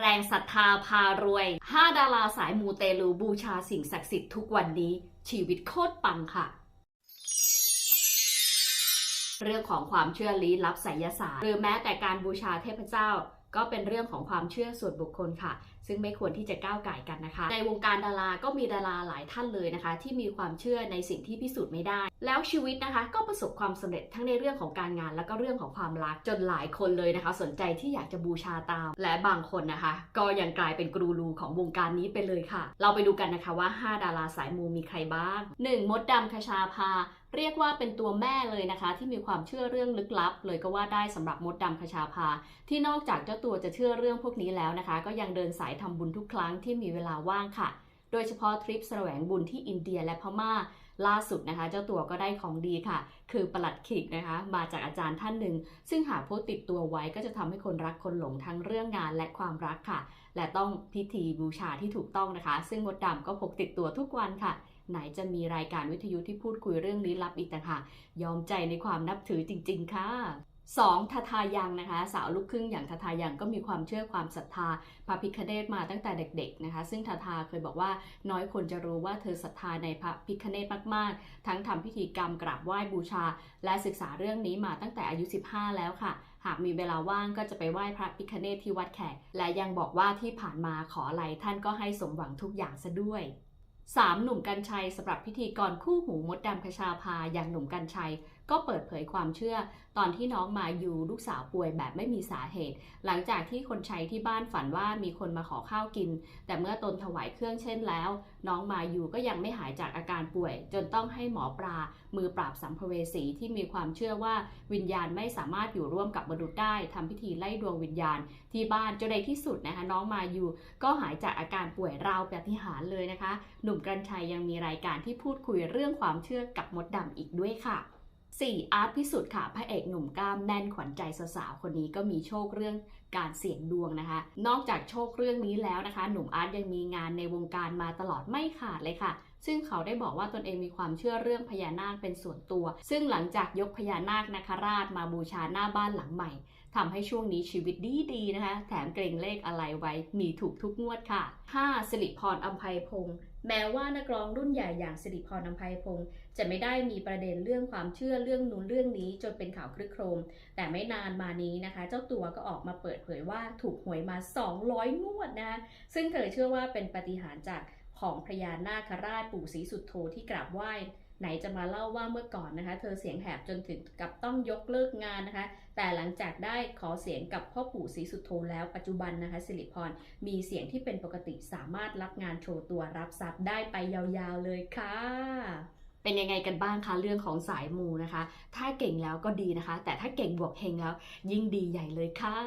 แรงศรัทธาพารวย 5 ดาราสายมูเตลูบูชาสิ่งศักดิ์สิทธิ์ทุกวันนี้ ชีวิตโคตรปังค่ะ เรื่องของความเชื่อลี้ลับไสยศาสตร์ หรือแม้แต่การบูชาเทพเจ้า ก็เป็นเรื่องของความเชื่อส่วนบุคคลค่ะซึ่งไม่ควรที่จะก้าวไก่กันนะคะ ในวงการดาราก็มีดาราหลายท่านเลยนะคะ ที่มีความเชื่อในสิ่งที่พิสูจน์ไม่ได้ แล้วชีวิตนะคะ ก็ประสบความสำเร็จทั้งในเรื่องของการงาน แล้วก็เรื่องของความรักจนหลายคนเลยนะคะ สนใจที่อยากจะบูชาตาม และบางคนนะคะ ก็ยังกลายเป็นกรูรูของวงการนี้ไปเลยค่ะ เราไปดูกันนะคะว่า 5 ดาราสายมูมีใครบ้าง 1. มดดำคชาภาเรียกว่าเป็นตัวแม่เลยนะคะ ที่มีความเชื่อเรื่องลึกลับ เลยก็ว่าได้สำหรับมดดำคชาภาที่นอกจากเจ้าตัวจะเชื่อเรื่องพวกนี้แล้วนะคะ ก็ยังเดินสายทำบุญทุกครั้งที่มีเวลาว่างค่ะ โดยเฉพาะทริปแสวงบุญที่อินเดียและพม่าล่าสุดนะคะ เจ้าตัวก็ได้ของดีค่ะ คือประหลัดขิกนะคะ มาจากอาจารย์ท่านหนึ่ง ซึ่งหากพกติดตัวไว้ก็จะทำให้คนรักคนหลงทั้งเรื่องงานและความรักค่ะ และต้องพิธีบูชาที่ถูกต้องนะคะ ซึ่งมดดำก็พกติดตัวทุกวันค่ะ ไหนจะมีรายการวิทยุที่พูดคุยเรื่องลี้ลับอีกต่างหากยอมใจในความนับถือจริง ๆ ค่ะ 2. ทาทายังนะคะ สาวลูกครึ่งอย่างทาทายังก็มีความเชื่อความศรัทธาพระพิคเนตมาตั้งแต่เด็กๆนะคะ ซึ่งทาทาเคยบอกว่าน้อยคนจะรู้ว่าเธอศรัทธาในพระพิคเนตมากๆ ทั้งทำพิธีกรรมกราบไหว้บูชา และศึกษาเรื่องนี้มาตั้งแต่อายุ 15 แล้วค่ะ หากมีเวลาว่างก็จะไปไหว้พระพิคเนตที่วัดแขก และยังบอกว่าที่ผ่านมาขออะไรท่านก็ให้สมหวังทุกอย่างซะด้วย 3. หนุ่มกัญชัยสำหรับพิธีกรคู่หูมดดำคชาภาอย่างหนุ่มกัญชัย ก็เปิดเผยความเชื่อ ตอนที่น้องมาอยู่ลูกสาวป่วยแบบไม่มีสาเหตุ หลังจากที่คนใช้ที่บ้านฝันว่ามีคนมาขอข้าวกิน แต่เมื่อตนถวายเครื่องเช่นแล้ว น้องมาอยู่ก็ยังไม่หายจากอาการป่วย จนต้องให้หมอปลา มือปราบสัมภเวสีที่มีความเชื่อว่าวิญญาณไม่สามารถอยู่ร่วมกับมนุษย์ได้ทำพิธีไล่ดวงวิญญาณ ที่บ้านจนในที่สุดนะคะน้องมาอยู่ก็หายจากอาการป่วยราวปาฏิหาริย์เลยนะคะ หนุ่มกัญชัยยังมีรายการที่พูดคุยเรื่องความเชื่อกับมดดำอีกด้วยค่ะ 4. อาร์ตพิสุทธิ์ค่ะพระเอกหนุ่มกล้ามแน่นขวัญใจสาวๆคนนี้ก็มีโชคเรื่องการเสี่ยงดวงนะคะ นอกจากโชคเรื่องนี้แล้วนะคะ หนุ่มอาร์ตยังมีงานในวงการมาตลอดไม่ขาดเลยค่ะซึ่งเขาได้บอกว่าตนเองมีความเชื่อเรื่องพญานาคเป็นส่วนตัว ซึ่งหลังจากยกพญานาคนาคราชมาบูชาหน้าบ้านหลังใหม่ทำให้ช่วงนี้ชีวิตดีดีๆนะคะ แถมเกรงเลขอะไรไว้ มีถูกทุกงวดค่ะ 5. สิริพรอัมภัยพงศ์แม้ว่านักร้องรุ่นใหญ่อย่างสิริพรอัมภัยพงศ์จะไม่ได้มีประเด็นเรื่องความเชื่อเรื่องนู้นเรื่องนี้จนเป็นข่าวคลึกโครม แต่ไม่นานมานี้นะคะ เจ้าตัวก็ออกมาเปิดเผยว่าถูกหวยมา 200 งวดนะคะซึ่งเธอเชื่อว่าเป็นปฏิหารจาก ของพญานาคราชปู่ศรีสุดโธที่กราบไหว้ไหนจะมาเล่าว่าเมื่อก่อนนะคะ เธอเสียงแหบจนถึงกับต้องยกเลิกงานนะคะ แต่หลังจากได้ขอเสียงกับพ่อปู่ศรีสุโธแล้วปัจจุบันนะคะสิริพรมีเสียงที่เป็นปกติสามารถรับงานโชว์ตัวรับทรัพย์ได้ไปยาวๆเลยค่ะ เป็นยังไงกันบ้างคะเรื่องของสายมูนะคะ ถ้าเก่งแล้วก็ดีนะคะ แต่ถ้าเก่งบวกเฮงแล้วยิ่งดีใหญ่เลยค่ะ